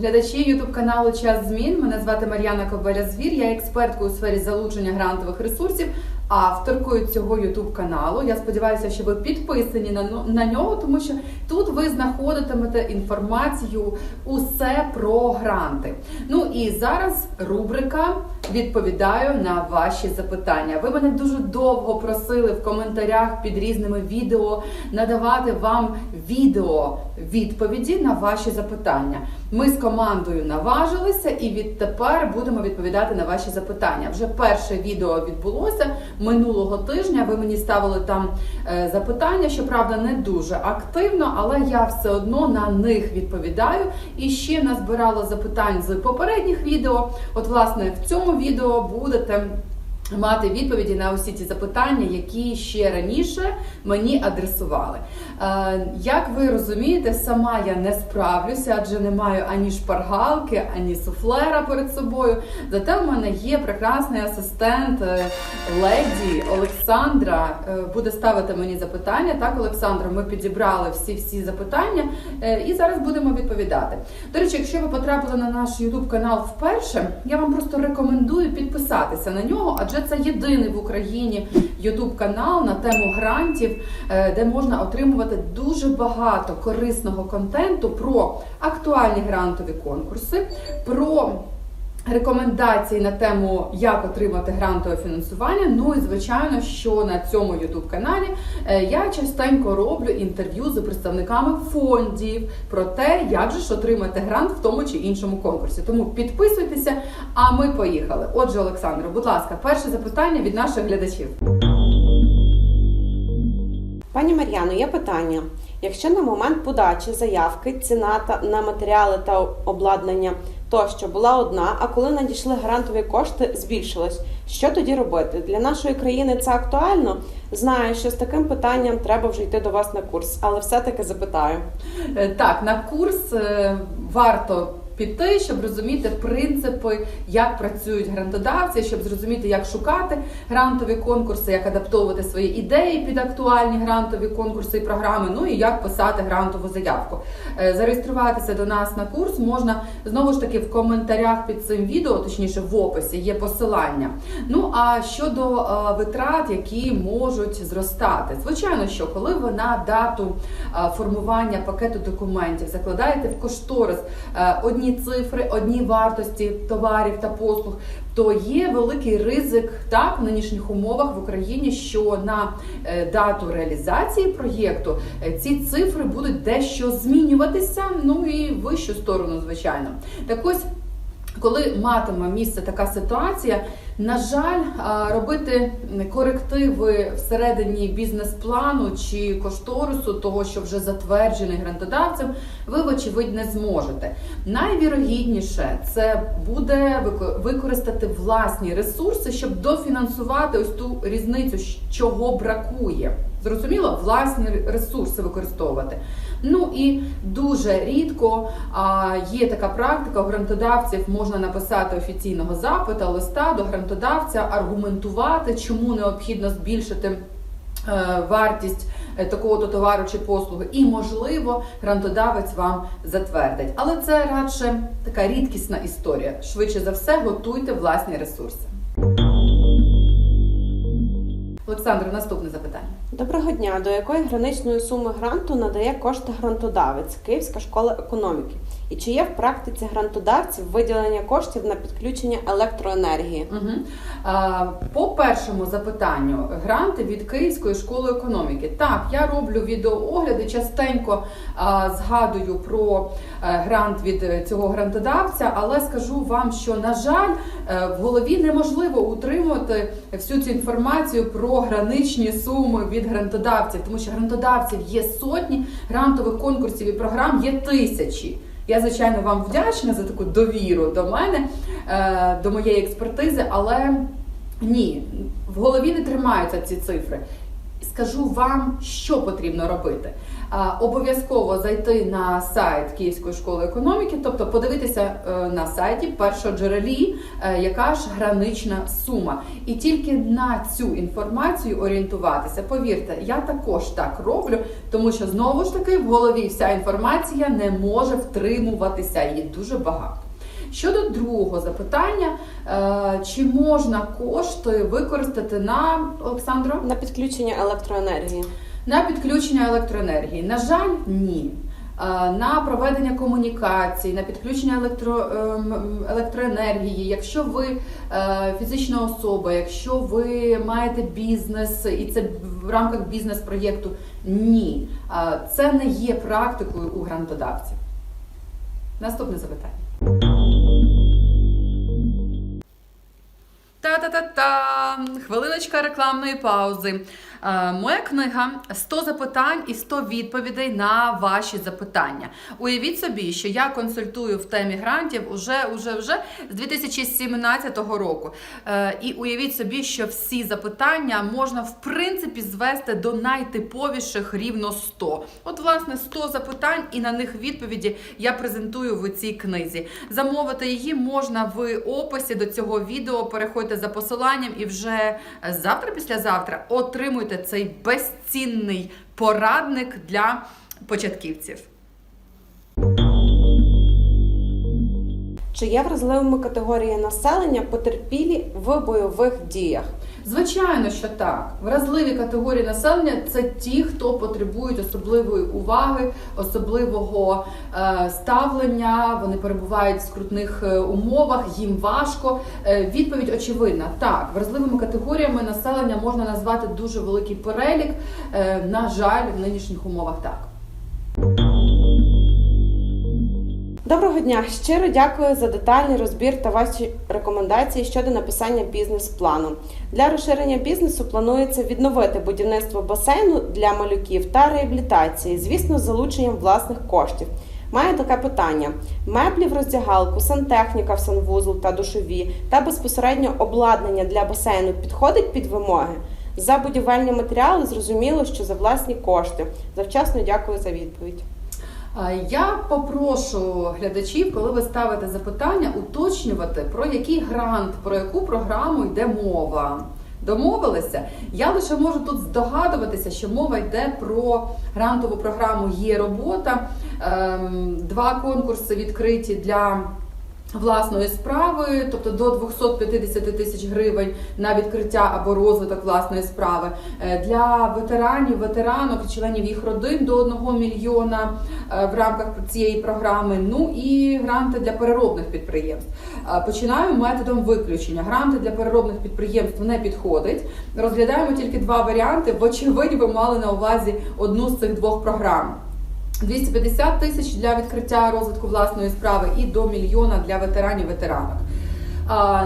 Глядачі Ютуб каналу Час змін. Мене звати Мар'яна Кобеля Звір. Я експерткою у сфері залучення грантових ресурсів, авторкою цього Ютуб каналу. Я сподіваюся, що ви підписані на, на нього, тому що тут ви знаходитимете інформацію усе про гранти. Ну і зараз рубрика відповідаю на ваші запитання. Ви мене дуже довго просили в коментарях під різними відео надавати вам відео відповіді на ваші запитання. Ми з командою наважилися і відтепер будемо відповідати на ваші запитання. Вже перше відео відбулося минулого тижня. Ви мені ставили там е, запитання, щоправда, не дуже активно, але я все одно на них відповідаю. І ще назбирала запитань з попередніх відео. От, власне, в цьому відео будете. Мати відповіді на усі ті запитання, які ще раніше мені адресували. Е, як ви розумієте, сама я не справлюся, адже не маю ані шпаргалки, ані суфлера перед собою. Зате в мене є прекрасний асистент е, леді Олександра. Е, буде ставити мені запитання. Так, Олександра, ми підібрали всі всі запитання е, і зараз будемо відповідати. До речі, якщо ви потрапили на наш YouTube канал вперше, я вам просто рекомендую підписатися на нього, адже це єдиний в Україні YouTube канал на тему грантів, е, де можна отримувати дуже багато корисного контенту про актуальні грантові конкурси, про Рекомендації на тему, як отримати грантове фінансування. Ну і звичайно, що на цьому youtube каналі е, я частенько роблю інтерв'ю з представниками фондів про те, як же ж отримати грант в тому чи іншому конкурсі. Тому підписуйтеся, а ми поїхали. Отже, Олександро, будь ласка, перше запитання від наших глядачів. Пані Мар'яно, є питання. Якщо на момент подачі заявки ціна на матеріали та обладнання тощо була одна, а коли надійшли грантові кошти, збільшилась, що тоді робити? Для нашої країни це актуально. Знаю, що з таким питанням треба вже йти до вас на курс, але все-таки запитаю. Е, Так, на курс е, варто піти, щоб розуміти принципи, як працюють грантодавці, щоб зрозуміти, як шукати грантові конкурси, як адаптовувати свої ідеї під актуальні грантові конкурси і програми. Ну і як писати грантову заявку. Е, Зареєструватися до нас на курс можна знову ж таки в коментарях під цим відео, точніше в описі, є посилання. Ну а щодо е, витрат, які можуть зростати, звичайно, що коли ви на дату е, формування пакету документів закладаєте в кошторис е, одні цифри, одні вартості товарів та послуг, то є великий ризик так в нинішніх умовах в Україні, що на е, дату реалізації проєкту е, ці цифри будуть дещо змінюватися. Ну і вищу сторону, звичайно. Так ось. Коли матиме місце така ситуація, на жаль, робити корективи всередині бізнес-плану чи кошторису, того, що вже затверджений грантодавцем, ви, вочевидь, не зможете. Найвірогідніше це буде використати власні ресурси, щоб дофінансувати ось ту різницю, чого бракує. Зрозуміло, власні ресурси використовувати. Ну і дуже рідко є така практика у грантодавців. Можна написати офіційного запита, листа до грантодавця, аргументувати, чому необхідно збільшити. е, Вартість е, такого-то товару чи послуги, і можливо, грантодавець вам затвердить. Але це радше така рідкісна історія. Швидше за все, готуйте власні ресурси. Олександр, наступне запитання. Доброго дня. До якої граничної суми гранту надає кошти грантодавець Київська школа економіки? І чи є в практиці грантодавців виділення коштів на підключення електроенергії? Угу. По першому запитанню, гранти від Київської школи економіки. Так, я роблю відеоогляди, частенько а, згадую про е, грант від е, цього грантодавця, але скажу вам, що на жаль, е, в голові неможливо утримувати всю цю інформацію про граничні суми від грантодавців, тому що грантодавців є сотні, грантових конкурсів і програм є тисячі. Я, звичайно, вам вдячна за таку довіру до мене, е, до моєї експертизи, але ні, в голові не тримаються ці цифри. Скажу вам, що потрібно робити. Обов'язково зайти на сайт Київської школи економіки, тобто подивитися е, на сайті першоджерелі, е, яка ж гранична сума, і тільки на цю інформацію орієнтуватися. Повірте, я також так роблю, тому що знову ж таки в голові вся інформація не може втримуватися, її дуже багато. Щодо другого запитання, е, чи можна кошти використати на Олександро? На підключення електроенергії. На підключення електроенергії. На жаль, ні. Е, На проведення комунікацій, на підключення електро, ем, електроенергії. Якщо ви е, фізична особа, якщо ви маєте бізнес і це в рамках бізнес-проєкту, ні. Е, Це не є практикою у грантодавців. Наступне запитання. たタタッ Хвилиночка рекламної паузи. Е, Моя книга 100 запитань і 100 відповідей на ваші запитання. Уявіть собі, що я консультую в темі грантів уже, уже, вже з 2017 року. Е, І уявіть собі, що всі запитання можна в принципі звести до найтиповіших рівно 100. От, власне, 100 запитань, і на них відповіді я презентую в цій книзі. Замовити її можна в описі до цього відео. Переходьте за посиланням і вже завтра, післязавтра отримуйте цей безцінний порадник для початківців. Чи є вразливими категорії населення потерпілі в бойових діях? Звичайно, що так. Вразливі категорії населення це ті, хто потребують особливої уваги, особливого е, ставлення. Вони перебувають в скрутних е, умовах, їм важко. Е, відповідь очевидна. Так, вразливими категоріями населення можна назвати дуже великий перелік. На жаль, в нинішніх умовах так. Доброго дня! Щиро дякую за детальний розбір та ваші рекомендації щодо написання бізнес-плану. Для розширення бізнесу планується відновити будівництво басейну для малюків та реабілітації, звісно, з залученням власних коштів. Маю таке питання: меблі в роздягалку, сантехніка в санвузол та душові та безпосередньо обладнання для басейну підходить під вимоги. За будівельні матеріали зрозуміло, що за власні кошти. Завчасно дякую за відповідь. Я попрошу глядачів, коли ви ставите запитання, уточнювати про який грант, про яку програму йде мова. Домовилися? Я лише можу тут здогадуватися, що мова йде про грантову програму Є робота. Ем, Два конкурси відкриті для власної справи, тобто до 250 тисяч гривень на відкриття або розвиток власної справи. Е, Для ветеранів, ветеранок членів їх родин до 1 мільйона е, в рамках цієї програми. Ну і гранти для переробних підприємств. Е, Починаємо методом виключення. Гранти для переробних підприємств не підходить. Розглядаємо тільки два варіанти. Вочевидь, ви мали на увазі одну з цих двох програм. 250 тисяч для відкриття розвитку власної справи і до мільйона для ветеранів ветеранок.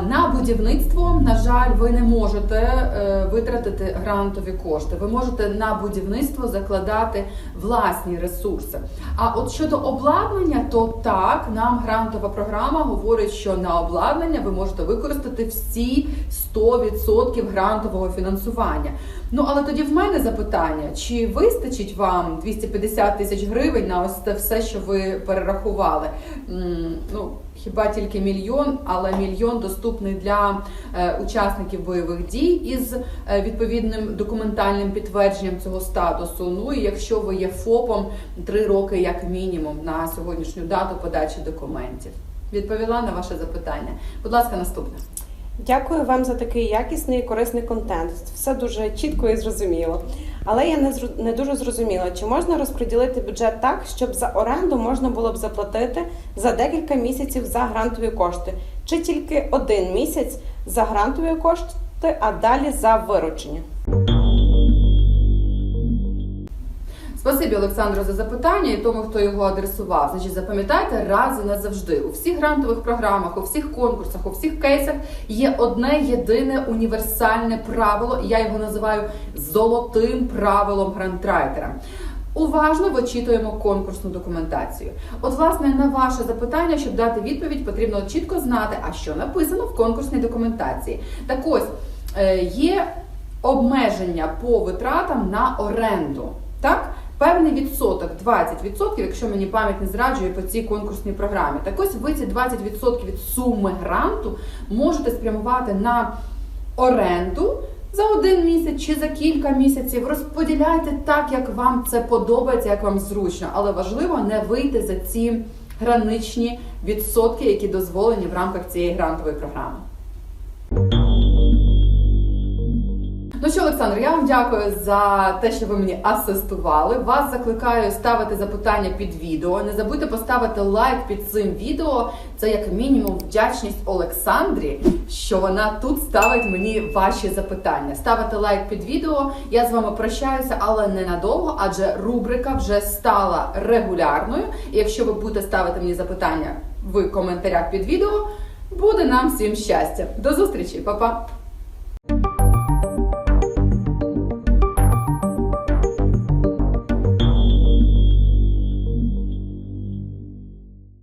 На будівництво, на жаль, ви не можете е, витратити грантові кошти. Ви можете на будівництво закладати власні ресурси. А от щодо обладнання, то так, нам грантова програма говорить, що на обладнання ви можете використати всі 100% грантового фінансування. Ну але тоді в мене запитання: чи вистачить вам 250 тисяч гривень на ось це все, що ви перерахували? Ну хіба тільки мільйон, але мільйон доступний для е, учасників бойових дій із е, відповідним документальним підтвердженням цього статусу. Ну і якщо ви є ФОПом, три роки як мінімум на сьогоднішню дату подачі документів. Відповіла на ваше запитання. Будь ласка, наступне. Дякую вам за такий якісний і корисний контент. Все дуже чітко і зрозуміло. Але я не не дуже зрозуміла, чи можна розподілити бюджет так, щоб за оренду можна було б заплатити за декілька місяців за грантові кошти, чи тільки один місяць за грантові кошти, а далі за виручення. Спасибі, Олександру, за запитання і тому, хто його адресував. Значить, запам'ятайте раз і назавжди. У всіх грантових програмах, у всіх конкурсах, у всіх кейсах є одне єдине універсальне правило. Я його називаю золотим правилом грантрайтера. Уважно вичитуємо конкурсну документацію. От, власне, на ваше запитання, щоб дати відповідь, потрібно чітко знати, а що написано в конкурсній документації. Так ось е, є обмеження по витратам на оренду. Так? Певний відсоток, 20%, якщо мені пам'ять не зраджує по цій конкурсній програмі. Так ось ви ці 20% від суми гранту можете спрямувати на оренду за один місяць чи за кілька місяців. Розподіляйте так, як вам це подобається, як вам зручно, але важливо не вийти за ці граничні відсотки, які дозволені в рамках цієї грантової програми. Ну що, Олександр, я вам дякую за те, що ви мені асистували. Вас закликаю ставити запитання під відео. Не забудьте поставити лайк під цим відео. Це як мінімум вдячність Олександрі, що вона тут ставить мені ваші запитання. Ставите лайк під відео. Я з вами прощаюся, але ненадовго, адже рубрика вже стала регулярною. І якщо ви будете ставити мені запитання в коментарях під відео, буде нам всім щастя. До зустрічі, Па-па!